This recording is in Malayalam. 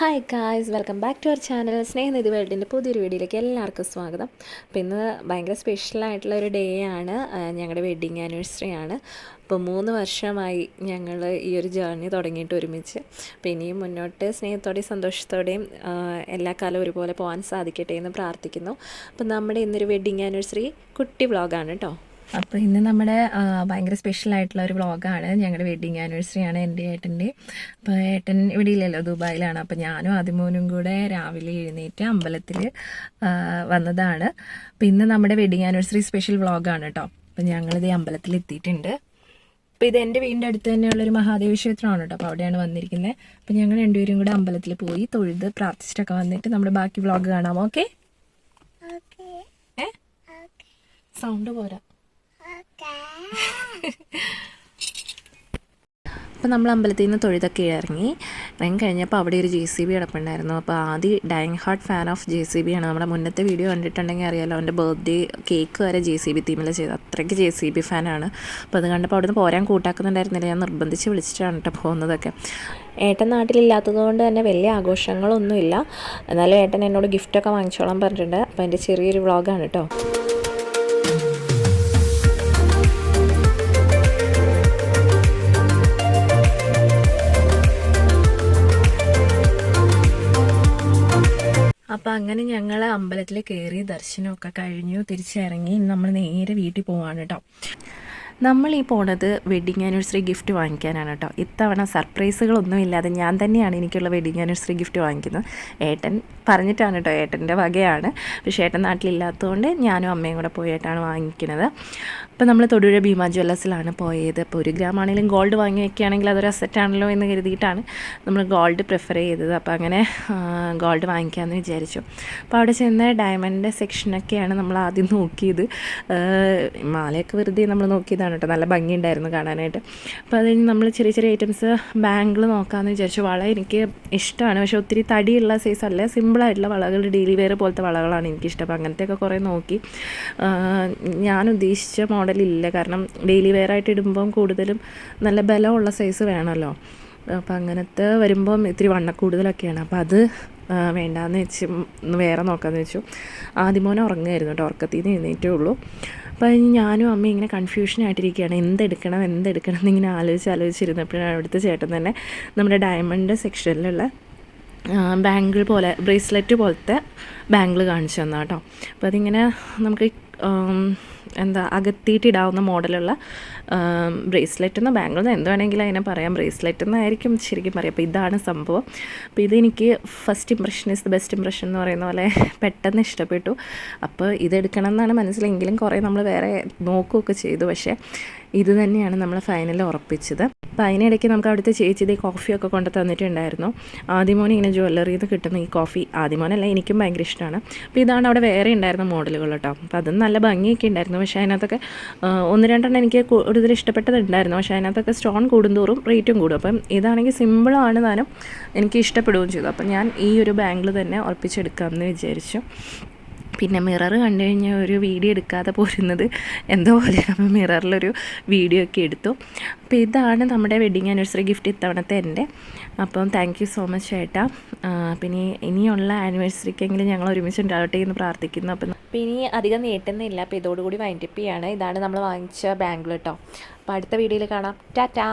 Hi guys welcome back to our channel Snehanidhi വേൾഡിന്റെ പുതിയൊരു വീഡിയോയിലേക്ക് എല്ലാവർക്കും സ്വാഗതം. അപ്പോൾ ഇന്ന് ഭയങ്കര സ്പെഷ്യലായിട്ടുള്ള ഒരു ഡേ ആണ്. ഞങ്ങളുടെ വെഡ്ഡിങ് ആനിവേഴ്സറി ആണ്. അപ്പോൾ മൂന്ന് വർഷമായി ഞങ്ങൾ ഈ ഒരു ജേർണി തുടങ്ങിയിട്ട് ഒരുമിച്ച്. അപ്പോൾ ഇനിയും മുന്നോട്ട് സ്നേഹത്തോടെയും സന്തോഷത്തോടെയും എല്ലാ കാലം ഒരുപോലെ പോകാൻ സാധിക്കട്ടെ എന്ന് പ്രാർത്ഥിക്കുന്നു. അപ്പോൾ നമ്മുടെ ഇന്നൊരു വെഡ്ഡിങ് ആനിവേഴ്സറി കുട്ടി വ്ളോഗാണ് കേട്ടോ അപ്പോൾ ഇന്ന് നമ്മുടെ ഭയങ്കര സ്പെഷ്യൽ ആയിട്ടുള്ള ഒരു വ്ളോഗാണ് ഞങ്ങളുടെ വെഡിങ് ആനിവേഴ്സറി ആണ് എന്റെ ഏട്ടന്റെ. അപ്പോൾ ഏട്ടൻ ഇവിടെ ഇല്ലല്ലോ ദുബായിലാണ്. അപ്പോൾ ഞാനും അതിമോനും കൂടെ രാവിലെ എഴുന്നേറ്റ് അമ്പലത്തിൽ വന്നതാണ്. അപ്പോൾ ഇന്ന് നമ്മുടെ വെഡിങ് ആനിവേഴ്സറി സ്പെഷ്യൽ വ്ളോഗാണ് കേട്ടോ അപ്പോൾ ഞങ്ങളിത് അമ്പലത്തിൽ എത്തിയിട്ടുണ്ട്. അപ്പോൾ ഇത് എന്റെ വീടിന്റെ അടുത്ത് തന്നെയുള്ള ഒരു മഹാദേവ ക്ഷേത്രമാണ് കേട്ടോ അപ്പോൾ അവിടെയാണ് വന്നിരിക്കുന്നത് അപ്പോൾ ഞങ്ങൾ രണ്ടുപേരും കൂടെ അമ്പലത്തിൽ പോയി തൊഴുത് പ്രാർത്ഥിച്ചിട്ടൊക്കെ വന്നിട്ട് നമ്മുടെ ബാക്കി വ്ളോഗ് കാണാം ഓക്കെ. സൗണ്ട് പോരാ. അപ്പോൾ നമ്മൾ അമ്പലത്തിൽ നിന്ന് തൊഴുതൊക്കെ ഇറങ്ങി. ഇറങ്ങി കഴിഞ്ഞപ്പോൾ അവിടെ ഒരു ജെ സി ബി കിടപ്പുണ്ടായിരുന്നു. അപ്പോൾ ആദ്യം dying heart fan of J C B ആണ്. നമ്മുടെ മുന്നത്തെ വീഡിയോ കണ്ടിട്ടുണ്ടെങ്കിൽ അറിയാലോ അവന്റെ ബർത്ത്ഡേ കേക്ക് വരെ ജെ സി ബി തീമിൽ ചെയ്ത്. അത്രയ്ക്ക് ജെ സി ബി ഫാനാണ് അപ്പോൾ അത് കണ്ടപ്പോൾ അവിടുന്ന് പോരാൻ കൂട്ടാക്കുന്നുണ്ടായിരുന്നില്ല. ഞാൻ നിർബന്ധിച്ച് വിളിച്ചിട്ടാണ് കേട്ടോ പോകുന്നതൊക്കെ. ഏട്ടൻ നാട്ടിലില്ലാത്തത് കൊണ്ട് തന്നെ വലിയ ആഘോഷങ്ങളൊന്നുമില്ല. എന്നാലും ഏട്ടൻ എന്നോട് ഗിഫ്റ്റൊക്കെ വാങ്ങിച്ചോളാൻ പറഞ്ഞിട്ടുണ്ട്. അപ്പോൾ എന്റെ ചെറിയൊരു വ്ളോഗാണ് കേട്ടോ അപ്പം അങ്ങനെ ഞങ്ങൾ അമ്പലത്തിൽ കയറി ദർശനമൊക്കെ കഴിഞ്ഞു തിരിച്ചിറങ്ങി. നമ്മൾ നേരെ വീട്ടിൽ പോവാണ് കേട്ടോ നമ്മൾ ഈ പോണത് വെഡിങ് ആനിവേഴ്സറി ഗിഫ്റ്റ് വാങ്ങിക്കാനാണ് കേട്ടോ ഇത്തവണ സർപ്രൈസുകളൊന്നും ഇല്ലാതെ ഞാൻ തന്നെയാണ് എനിക്കുള്ള വെഡിങ് ആനിവേഴ്സറി ഗിഫ്റ്റ് വാങ്ങിക്കുന്നത്. ഏട്ടൻ പറഞ്ഞിട്ടാണ് കേട്ടോ ഏട്ടന്റെ വകയാണ്. പക്ഷേ ഏട്ടൻ നാട്ടിലില്ലാത്തതുകൊണ്ട് ഞാനും അമ്മയും കൂടെ പോയിട്ടാണ് വാങ്ങിക്കുന്നത്. അപ്പോൾ നമ്മൾ തൊടുപുഴ ഭീമ ജ്വല്ലേഴ്സിലാണ് പോയത്. അപ്പോൾ ഒരു ഗ്രാം ആണെങ്കിലും ഗോൾഡ് വാങ്ങി വയ്ക്കുകയാണെങ്കിൽ അതൊരു അസറ്റാണല്ലോ എന്ന് കരുതിയിട്ടാണ് നമ്മൾ ഗോൾഡ് പ്രിഫർ ചെയ്തത്. അപ്പോൾ അങ്ങനെ ഗോൾഡ് വാങ്ങിക്കാമെന്ന് വിചാരിച്ചു. അപ്പോൾ അവിടെ ചെന്ന ഡയമണ്ടിന്റെ സെക്ഷനൊക്കെയാണ് നമ്മൾ ആദ്യം നോക്കിയത്. മാലയൊക്കെ വെറുതെ നമ്മൾ നോക്കിയതാണ്. കേട്ടോ. നല്ല ഭംഗിയുണ്ടായിരുന്നു കാണാനായിട്ട്. അപ്പോൾ അത് കഴിഞ്ഞ് നമ്മൾ ചെറിയ ചെറിയ ഐറ്റംസ് ബാങ്കിൾ നോക്കാമെന്ന് വിചാരിച്ചു. വള എനിക്ക് ഇഷ്ടമാണ്. പക്ഷേ ഒത്തിരി തടിയുള്ള സൈസ് അല്ല. സിമ്പിളായിട്ടുള്ള വളകൾ ഡെയിലി വെയർ പോലത്തെ വളകളാണ് എനിക്കിഷ്ടം. അപ്പോൾ അങ്ങനത്തെയൊക്കെ കുറേ നോക്കി. ഞാൻ ഉദ്ദേശിച്ച മോഡലില്ല കാരണം ഡെയിലി വെയർ ആയിട്ട് ഇടുമ്പം കൂടുതലും നല്ല ബലമുള്ള സൈസ് വേണമല്ലോ. അപ്പോൾ അങ്ങനത്തെ വരുമ്പം ഇത്തിരി വണ്ണക്കൂടുതലൊക്കെയാണ്. അപ്പോൾ അത് വേണ്ടാന്ന് വെച്ച് വേറെ നോക്കാമെന്ന് വെച്ചു. ആദ്യമോനെ ഉറങ്ങുമായിരുന്നു കേട്ടോ. ഉറക്കത്തിൽ നിന്ന് എഴുന്നേറ്റേ ഉള്ളൂ. അപ്പോൾ ഞാനും അമ്മയും ഇങ്ങനെ കൺഫ്യൂഷനായിട്ടിരിക്കുകയാണ് എന്തെടുക്കണം എന്തെടുക്കണം എന്നിങ്ങനെ ആലോചിച്ച് ആലോചിച്ചിരുന്നപ്പോഴാണ് അവിടുത്തെ ചേട്ടൻ തന്നെ നമ്മുടെ ഡയമണ്ട് സെക്ഷനിലുള്ള ബാങ്കിൾ പോലെ ബ്രേസ്ലെറ്റ് പോലത്തെ ബാങ്കിൾ കാണിച്ചു തന്നാ കേട്ടോ അപ്പോൾ അതിങ്ങനെ നമുക്ക് എന്താ അകത്തിയിട്ടിടാവുന്ന മോഡലുള്ള ബ്രേസ്ലെറ്റ് എന്നോ എന്നോ എന്ത് വേണമെങ്കിലും അതിനെ പറയാം. ബ്രേസ്ലെറ്റ് എന്നായിരിക്കും ശരിക്കും പറയാം. അപ്പോൾ ഇതാണ് സംഭവം. അപ്പോൾ ഇതെനിക്ക് first impression is the best impression എന്ന് പറയുന്ന പോലെ പെട്ടെന്ന് ഇഷ്ടപ്പെട്ടു. അപ്പോൾ ഇതെടുക്കണം എന്നാണ് മനസ്സിലെങ്കിലും കുറേ നമ്മൾ വേറെ നോക്കുകയൊക്കെ ചെയ്തു. പക്ഷേ ഇത് തന്നെയാണ് നമ്മൾ ഫൈനലിൽ ഉറപ്പിച്ചത്. അപ്പോൾ അതിനിടയ്ക്ക് നമുക്ക് അവിടുത്തെ ചേച്ചി കോഫിയൊക്കെ കൊണ്ട് തന്നിട്ടുണ്ടായിരുന്നു. ആദ്യമോൻ ഇങ്ങനെ ജ്വല്ലറിയിൽ നിന്ന് കിട്ടുന്ന ഈ കോഫി ആദ്യമോനല്ല എനിക്കും ഭയങ്കര ഇഷ്ടമാണ്. അപ്പോൾ ഇതാണ് അവിടെ വേറെ ഉണ്ടായിരുന്ന മോഡലുകൾ കേട്ടോ. അപ്പോൾ അതും നല്ല ഭംഗിയൊക്കെ ഉണ്ടായിരുന്നു. പക്ഷേ അതിനകത്തൊക്കെ ഒന്ന് രണ്ടെണ്ണം എനിക്ക് കൂടുതൽ ഇഷ്ടപ്പെട്ടതുണ്ടായിരുന്നു പക്ഷേ അതിനകത്തൊക്കെ സ്റ്റോൺ കൂടുന്തോറും റേറ്റും കൂടും. അപ്പം ഇതാണെങ്കിൽ സിമ്പിളാണ് താനും എനിക്ക് ഇഷ്ടപ്പെടുകയും ചെയ്തു. അപ്പം ഞാൻ ഈ ഒരു ബാങ്കിൽ തന്നെ ഉറപ്പിച്ചെടുക്കാമെന്ന് വിചാരിച്ചു. പിന്നെ മിറർ കണ്ടു കഴിഞ്ഞാൽ ഒരു വീഡിയോ എടുക്കാതെ പോരുന്നത് എന്തോ പോലെ നമ്മൾ മിററിലൊരു വീഡിയോ ഒക്കെ എടുത്തു. അപ്പോൾ ഇതാണ് നമ്മുടെ വെഡിങ് ആനിവേഴ്സറി ഗിഫ്റ്റ് ഇത്തവണത്തെ എന്റെ. അപ്പം താങ്ക് യു സോ മച്ച് ചേട്ടാ പിന്നെ ഇനിയുള്ള ആനിവേഴ്സറിക്കെങ്കിലും ഞങ്ങൾ ഒരുമിച്ച് ഉണ്ടാവട്ടെ എന്ന് പ്രാർത്ഥിക്കുന്നു. അപ്പം അപ്പോൾ ഇനി അധികം നീട്ടുന്നില്ല. അപ്പോൾ ഇതോടുകൂടി വൈൻഡപ്പ് ചെയ്യാണ്. ഇതാണ് നമ്മൾ വാങ്ങിച്ച ബാങ്കിൾ കേട്ടോ അപ്പോൾ അടുത്ത വീഡിയോയിൽ കാണാം. ടാറ്റാ.